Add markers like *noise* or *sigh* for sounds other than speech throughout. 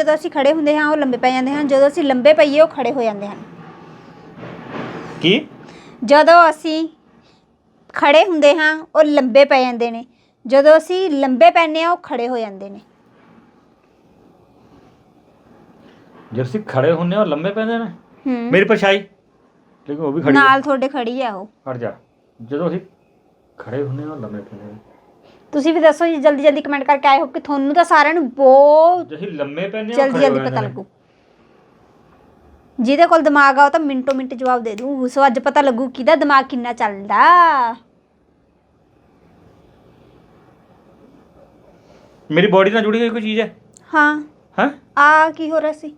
ਜਦੋਂ ਅਸੀਂ ਖੜੇ ਹੁੰਦੇ ਹਾਂ ਉਹ ਲੰਬੇ ਪੈ ਜਾਂਦੇ ਹਨ। ਜਦੋਂ ਅਸੀਂ ਲੰਬੇ ਪਈਏ ਉਹ ਖੜੇ ਹੋ ਜਾਂਦੇ ਹਨ। ਕੀ? ਜਦੋਂ ਅਸੀਂ ਖੜੇ ਹੁੰਦੇ ਹਾਂ ਉਹ ਲੰਬੇ ਪੈ ਜਾਂਦੇ ਨੇ। ਜਦੋਂ ਅਸੀਂ ਲੰਬੇ ਪੈਨੇ ਆ ਉਹ ਖੜੇ ਹੋ ਜਾਂਦੇ ਨੇ। ਜਦ ਅਸੀਂ ਖੜੇ ਹੁੰਨੇ ਆ ਲੰਬੇ ਪੈਂਦੇ ਨੇ? ਹੂੰ। ਮੇਰੀ ਪਛਾਈ ਲੇਕਿਨ ਉਹ ਵੀ ਖੜੀ ਨਾਲ ਤੁਹਾਡੇ ਖੜੀ ਆ ਉਹ। ਹਟ ਜਾ। ਜਦੋਂ ਅਸੀਂ ਖੜੇ ਹੁੰਨੇ ਆ ਲੰਬੇ ਪੈਂਦੇ ਨੇ। ਤੁਸੀਂ ਵੀ ਦੱਸੋ ਜੀ ਜਲਦੀ ਜਲਦੀ ਕਮੈਂਟ ਕਰਕੇ ਆਏ ਹੋ ਕਿ ਤੁਹਾਨੂੰ ਤਾਂ ਸਾਰਿਆਂ ਨੂੰ ਬਹੁਤ ਜੇ ਅਸੀਂ ਲੰਮੇ ਆ ਜਲਦੀ ਜਲਦੀ ਪਤਾ ਲੱਗੂ। ਜਿਹਦੇ ਕੋਲ ਦਿਮਾਗ ਆ ਉਹ ਤਾਂ ਮਿੰਟੋ ਮਿੰਟ ਜਵਾਬ ਦੇ ਦੂ। ਸੋ ਅੱਜ ਪਤਾ ਲੱਗੂ ਕਿਹਦਾ ਦਿਮਾਗ ਕਿੰਨਾ ਚੱਲਦਾ। ਮੇਰੀ ਬੋਡੀ ਨਾਲ ਜੁੜੀ ਹੋਈ ਕੋਈ ਚੀਜ਼ ਹੈ? ਹਾਂ। ਹੈ? ਆ ਕੀ ਹੋ ਰਿਹਾ ਸੀ?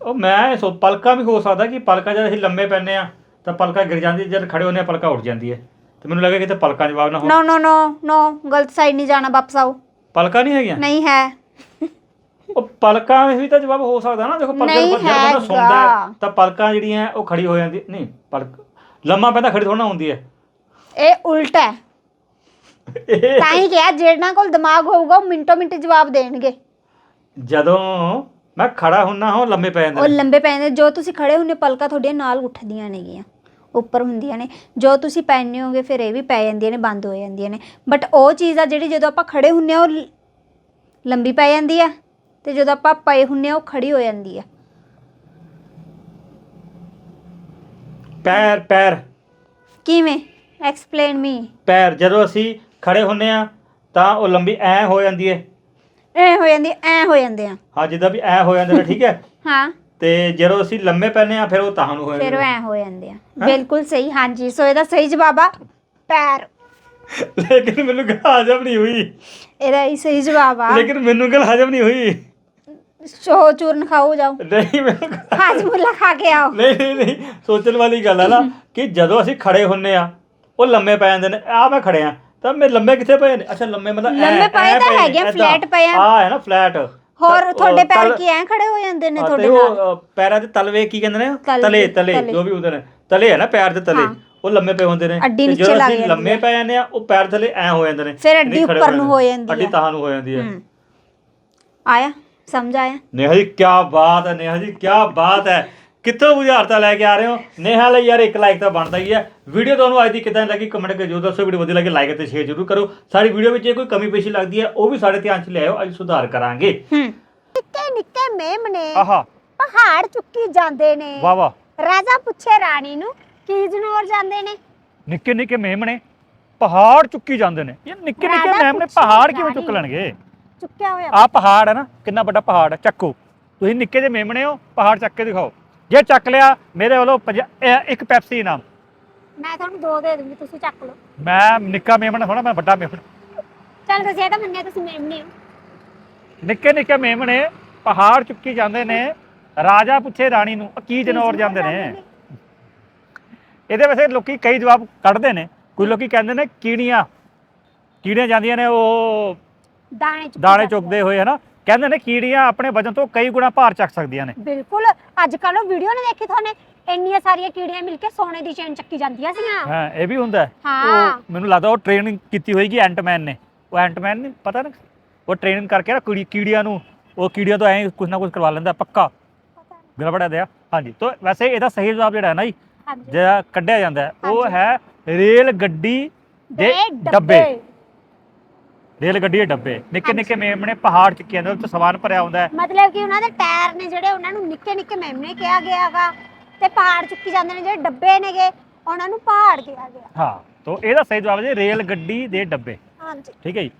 ਉਹ ਮੈਂ ਸੋ ਪਲਕਾਂ ਵੀ ਹੋ ਸਕਦਾ ਕਿ ਪਲਕਾਂ ਜਦ ਅਸੀਂ ਲੰਮੇ ਪੈਂਦੇ ਆ ਤਾਂ ਪਲਕਾਂ ਗਿਰ ਜਾਂਦੀ ਜਦ ਖੜੇ ਹੁੰਨੇ ਆ ਪਲਕਾਂ ਉੱਡ ਜਾਂਦੀ ਹੈ। ਤੇ ਮੈਨੂੰ ਲੱਗਾ ਕਿਤੇ ਪਲਕਾਂ ਜਵਾਬ ਨਾ ਹੋ ਨੋ ਨੋ ਨੋ ਨੋ ਗਲਤ ਸਾਈਡ ਨਹੀਂ ਜਾਣਾ ਵਾਪਸ ਆਓ। ਪਲਕਾਂ ਨਹੀਂ ਹੈਗੀਆਂ? ਨਹੀਂ ਹੈ। ਉਹ ਪਲਕਾਂ ਵੀ ਤਾਂ ਜਵਾਬ ਹੋ ਸਕਦਾ ਨਾ ਦੇਖੋ ਪਲਕਾਂ ਨਹੀਂ ਜਦ ਬੰਦਾ ਹੈਗਾ। ਸੌਂਦਾ ਹੈ, ਤਾਂ ਪਲਕਾਂ ਜਿਹੜੀਆਂ ਉਹ ਖੜੀ ਹੋ ਜਾਂਦੀ ਨਹੀਂ ਪਲਕ ਲੰਮਾ ਪੈਂਦਾ ਖੜੀ ਥੋੜਾ ਹੁੰਦੀ ਹੈ। ਇਹ ਉਲਟਾ ਹੈ। ਇਹ ਤਾਂ ਹੀ ਕਿਹਾ ਜਿਹਨਾਂ ਕੋਲ ਦਿਮਾਗ ਹੋਊਗਾ ਉਹ ਮਿੰਟੋ ਮਿੰਟ ਜਵਾਬ ਦੇਣਗੇ। ਜਦੋਂ ਮੈਂ ਖੜਾ ਹੁੰਨਾ ਹਾਂ ਉਹ ਲੰਮੇ ਪੈ ਜਾਂਦੇ ਉਹ ਨੇ। ਲੰਬੇ ਪੈ ਜਾਂਦੇ ਜੋ ਤੁਸੀਂ ਖੜੇ ਹੁੰਨੇ ਪਲਕਾਂ ਤੁਹਾਡੀਆਂ ਨਾਲ ਉੱਠਦੀਆਂ ਨੇਗੀਆਂ। ਉੱਪਰ ਹੁੰਦੀਆਂ ਨੇ। ਜੋ ਤੁਸੀਂ ਪੈਨੇ ਹੋਗੇ ਫਿਰ ਇਹ ਵੀ ਪੈ ਜਾਂਦੀਆਂ ਨੇ ਬੰਦ ਹੋ ਜਾਂਦੀਆਂ ਨੇ। ਬਟ ਉਹ ਚੀਜ਼ ਆ ਜਿਹੜੀ ਜਦੋਂ ਆਪਾਂ ਖੜੇ ਹੁੰਨੇ ਆ ਉਹ ਲੰਬੀ ਪੈ ਜਾਂਦੀ ਆ ਤੇ ਜਦੋਂ ਆਪਾਂ ਪਏ ਹੁੰਨੇ ਆ ਉਹ ਖੜੀ ਹੋ ਜਾਂਦੀ ਆ। ਪੈਰ ਪੈਰ। ਕਿਵੇਂ? ਐਕਸਪਲੇਨ ਮੀ ਪੈਰ ਜਦੋਂ ਅਸੀਂ ਖੜੇ ਹੁੰਨੇ ਆ ਤਾਂ ਉਹ ਲੰਬੀ ਐ ਹੋ ਜਾਂਦੀ ਹੈ ਐ ਹੋ ਜਾਂਦੀ ਐ ਹੋ ਜਾਂਦੇ ਆ। ਹਾਂ ਜਿੱਦਾਂ ਵੀ ਐ ਹੋ ਜਾਂਦੇ ਨੇ ਠੀਕ ਹੈ। *laughs* ਹਾਂ। ਤੇ ਜਦੋਂ ਅਸੀਂ ਲੰਮੇ ਪੈਨੇ ਆ ਫਿਰ ਉਹ ਤਾਂ ਨੂੰ ਹੋ ਫਿਰ ਉਹ ਐ ਹੋ ਜਾਂਦੇ ਆ। ਬਿਲਕੁਲ ਸਹੀ ਹਾਂਜੀ। ਸੋ ਇਹਦਾ ਸਹੀ ਜਵਾਬ ਆ ਪੈਰ। ਲੇਕਿਨ ਮੈਨੂੰ ਗੱਲ ਹਜਮ ਨਹੀਂ ਹੋਈ। ਇਹਦਾ ਹੀ ਸਹੀ ਜਵਾਬ ਆ। ਲੇਕਿਨ ਮੈਨੂੰ ਗੱਲ ਹਜਮ ਨਹੀਂ ਹੋਈ। ਸ਼ੋ ਚੂਰਨ ਖਾਓ ਜਾਓ। ਨਹੀਂ ਮੈਨੂੰ ਗੱਲ- ਹਾਜਮੁੱਲਾ ਖਾ ਕੇ ਆਓ। ਨਹੀਂ ਨਹੀਂ ਨਹੀਂ ਸੋਚਣ ਵਾਲੀ ਗੱਲ ਹੈ ਨਾ ਕਿ ਜਦੋਂ ਅਸੀਂ ਖੜੇ ਹੁੰਨੇ ਆ ਉਹ ਲੰਮੇ ਪੈ ਜਾਂਦੇ ਨੇ। ਆ ਮੈਂ ਖੜੇ ਆ ਤਾਂ ਮੇਰੇ ਲੰਮੇ ਕਿੱਥੇ ਪਏ ਨੇ? ਅੱਛਾ ਲੰਮੇ ਮਤਲਬ ਲੰਮੇ ਪਏ ਤਾਂ ਹੈਗੇ ਆ, flat ਪਏ ਆ। ਆ ਹੈ ਨਾ ਫਲੈਟ ਹੋਰ ਤੁਹਾਡੇ ਪੈਰ ਕੀ ਐ ਖੜੇ ਹੋ ਜਾਂਦੇ ਨੇ ਹਾਂ, ਤੁਹਾਡੇ ਤੇ ਨਾਲ ਪੈਰਾਂ ਦੇ ਤਲਵੇ ਕੀ ਕਹਿੰਦੇ ਨੇ ਤਲੇ ਤਲੇ। ਜੋ ਵੀ ਹੁੰਦੇ ਨੇ ਤਲੇ ਹੈ ਨਾ ਪੈਰ ਦੇ ਤਲੇ ਹਾਂ। ਉਹ ਲੰਮੇ ਪਏ ਹੁੰਦੇ ਨੇ ਅੱਡੀ ਤੇ ਨੀਚੇ ਜਦੋਂ ਲੱਗ ਅਸੀਂ ਲੰਮੇ ਹੈ। ਪੈ ਜਾਂਦੇ ਆ ਉਹ ਪੈਰ ਥੱਲੇ ਐ ਹੋ ਜਾਂਦੇ ਨੇ ਫਿਰ ਅੱਡੀ ਉੱਪਰ ਨੂੰ ਹੋ ਜਾਂਦੇ। ਜਾਂਦੀ ਅੱਡੀ ਹੈ। ਤਾਂ ਨੂੰ ਹੋ ਜਾਂਦੀ ਹੈ ਹੂੰ। ਆਇਆ ਸਮਝ ਆਇਆ ਨੇਹਾ ਜੀ ਕੀ ਬਾਤ ਹੈ ਨੇਹਾ ਜੀ ਕੀ ਬਾਤ ਹੈ ਕਿੱਥੋਂ ਬੁਝਾਰਤਾ ਲੈ ਕੇ ਆ ਰਹੇ ਹੋ? ਨੇਹਾ ਲਈ ਯਾਰ ਇੱਕ ਲਾਈਕ ਤਾਂ ਬਣਦਾ ਹੀ ਹੈ ਵੀਡੀਓ ਤੁਹਾਨੂੰ ਅੱਜ ਦੀ ਕਿਦਾਂ ਲੱਗੀ? ਕਮੈਂਟ ਕਰਕੇ ਜਰੂਰ ਦੱਸੋ। ਵੀਡੀਓ ਵਧੀਆ ਲੱਗੇ ਲਾਈਕ ਅਤੇ ਸ਼ੇਅਰ ਜਰੂਰ ਕਰੋ। ਸਾਡੀ ਵੀਡੀਓ ਵਿੱਚ ਜੇ ਕੋਈ ਕਮੀ ਪੇਸ਼ੀ ਲੱਗਦੀ ਹੈ ਉਹ ਵੀ ਸਾਡੇ ਧਿਆਨ 'ਚ ਲਿਆਓ ਅੱਜ ਸੁਧਾਰ ਕਰਾਂਗੇ। ਹੂੰ। ਨਿੱਕੇ ਨਿੱਕੇ ਮੇਮਣੇ ਆਹਾ। ਪਹਾੜ ਚੁੱਕੀ ਜਾਂਦੇ ਨੇ। ਵਾਹ ਵਾਹ। ਰਾਜਾ ਪੁੱਛੇ ਰਾਣੀ ਨੂੰ ਕੀ ਜਨੌਰ ਜਾਂਦੇ ਨੇ? ਨਿੱਕੇ ਨਿੱਕੇ ਮੇਮਣੇ ਪਹਾੜ ਚੁੱਕੀ ਜਾਂਦੇ ਨੇ। ਇਹ ਨਿੱਕੇ ਨਿੱਕੇ ਰਾਜਾ ਮੇਮਣੇ ਪੁੱਛੇ ਪਹਾੜ ਕਿਵੇਂ ਰਾਣੀ। ਚੁੱਕ ਲੈਣਗੇ? ਚੁੱਕਿਆ ਹੋਇਆ। ਆ ਪਹਾੜ ਹੈ ਨਾ ਕਿੰਨਾ ਵੱਡਾ ਪਹਾੜ ਹੈ। ਚੱਕੋ। ਤੁਸੀਂ ਨਿੱਕੇ ਜਿਹੇ ਮੇਮਣੇ ਹੋ ਪਹਾੜ ਚੱਕ ਕੇ ਦਿਖਾਓ। ਜੇ ਚੱਕ ਲਿਆ ਮੇਰੇ ਵੱਲੋਂ ਪੰਜਾ- ਇਹ ਇੱਕ ਪੈਪਸੀ ਇਨਾਮ। ਮੈਂ ਤੁਹਾਨੂੰ ਦੋ ਦੇ ਦੂੰਗੀ ਤੁਸੀਂ ਚੱਕ ਲਓ। ਮੈਂ ਨਿੱਕਾ ਮੇਮਣਾ ਥੋੜਾ ਮੈਂ ਵੱਡਾ ਮੇਮਣਾ। ਚੱਲ ਤੁਸੀਂ ਇਹ ਤਾਂ ਮੰਨਿਆ ਤੁਸੀਂ ਮੇਮਣੇ ਹੋ। ਨਿੱਕੇ ਨਿੱਕੇ ਮੇਮਣੇ ਪਹਾੜ ਚੁੱਕੀ ਜਾਂਦੇ ਨੇ ਰਾਜਾ ਪੁੱਛੇ ਰਾਣੀ ਨੂੰ ਕੀ ਜਨੌਰ ਜਾਂਦੇ ਨੇ? ਇਹਦੇ ਵੈਸੇ ਲੋਕੀ ਕਈ ਜਵਾਬ ਕੱਢਦੇ ਨੇ। ਕੋਈ ਲੋਕੀ ਕਹਿੰਦੇ ਨੇ ਕੀੜੀਆਂ। ਕੀੜੀਆਂ ਜਾਂਦੀਆਂ ਨੇ ਉਹ ਦਾਣੇ ਚੁੱਕੀ ਦਾਣੇ ਜਾਂਦੇ ਚੁੱਕਦੇ ਹੋਏ ਹਨਾ? ਕਹਿੰਦੇ ਨੇ ਕੀੜੀਆਂ ਆਪਣੇ ਵਜਨ ਤੋਂ ਕਈ ਗੁਣਾ ਭਾਰ ਚੱਕ ਸਕਦੀਆਂ ਨੇ। ਬਿਲਕੁਲ ਅੱਜ ਕੱਲ ਉਹ ਵੀਡੀਓ ਨੇ ਦੇਖੀ ਤੁਹਾਨੇ? ਇੰਨੀਆਂ ਸਾਰੀਆਂ ਕੀੜੀਆਂ ਮਿਲ ਕੇ ਸੋਨੇ ਦੀ ਚੇਨ ਚੱਕੀ ਜਾਂਦੀਆਂ ਸੀਗੀਆਂ। ਹਾਂ ਇਹ ਵੀ ਹੁੰਦਾ। ਹੈ। ਹਾਂ। ਉਹ ਮੈਨੂੰ ਲੱਗਦਾ ਉਹ ਟ੍ਰੇਨਿੰਗ ਕੀਤੀ ਹੋਏਗੀ ਐਂਟਮੈਨ ਨੇ। ਉਹ ਐਂਟਮੈਨ ਨਹੀਂ ਪਤਾ ਨਾ? ਉਹ ਟ੍ਰੇਨਿੰਗ ਕਰਕੇ ਨਾ ਕੀੜੀ ਕੀੜੀਆਂ ਨੂੰ ਉਹ ਕੀੜੀਆਂ ਤੋਂ ਐਂ ਕੁਝ ਨਾ ਕੁਝ ਕਰਵਾ ਲੈਂਦਾ ਪੱਕਾ। ਗੜਬੜਾ ਦਿਆ। ਹਾਂਜੀ ਤੋਂ ਵੈਸੇ ਇਹਦਾ ਸਹੀ ਜਵਾਬ ਜਿਹੜਾ ਹੈ ਨਾ ਜੀ ਹਾਂਜੀ। ਜਿਹੜਾ ਕੱਢਿਆ ਜਾਂਦਾ ਹੈ, ਉਹ। ਹੈ ਰੇਲ ਗੱਡੀ ਦੇ ਡੱਬੇ। ਰੇਲ ਗੱਡੀ ਦੇ ਡੱਬੇ। ਨਿੱਕੇ ਨਿੱਕੇ ਮੇਮਣੇ ਪਹਾੜ ਚੁੱਕੀਆਂ ਦੇ ਉੱਤੇ ਸਮਾਨ ਭਰਿਆ ਹੁੰਦਾ ਹੈ। ਮਤਲਬ ਕਿ ਉਹਨਾਂ ਦੇ ਟਾਇਰ ਨੇ ਜਿਹੜੇ ਉਹਨਾਂ ਨੂੰ ਨਿੱਕੇ ਨਿੱਕੇ ਮੇਮਣੇ ਕਿਹਾ ਗਿਆਗਾ ਤੇ ਪਹਾੜ ਚੁੱਕੀ ਜਾਂਦੇ ਨੇ ਜਿਹੜੇ ਡੱਬੇ ਨੇਗੇ ਉਹਨਾਂ ਨੂੰ ਪਹਾੜ ਕਿਹਾ ਗਿਆ। ਹਾਂ ਤੋਂ ਇਹਦਾ ਸਹੀ ਜਵਾਬ ਹੈ ਜੀ ਰੇਲ ਗੱਡੀ ਦੇ ਡੱਬੇ। ਹਾਂਜੀ। ਠੀਕ ਹੈ ਜੀ।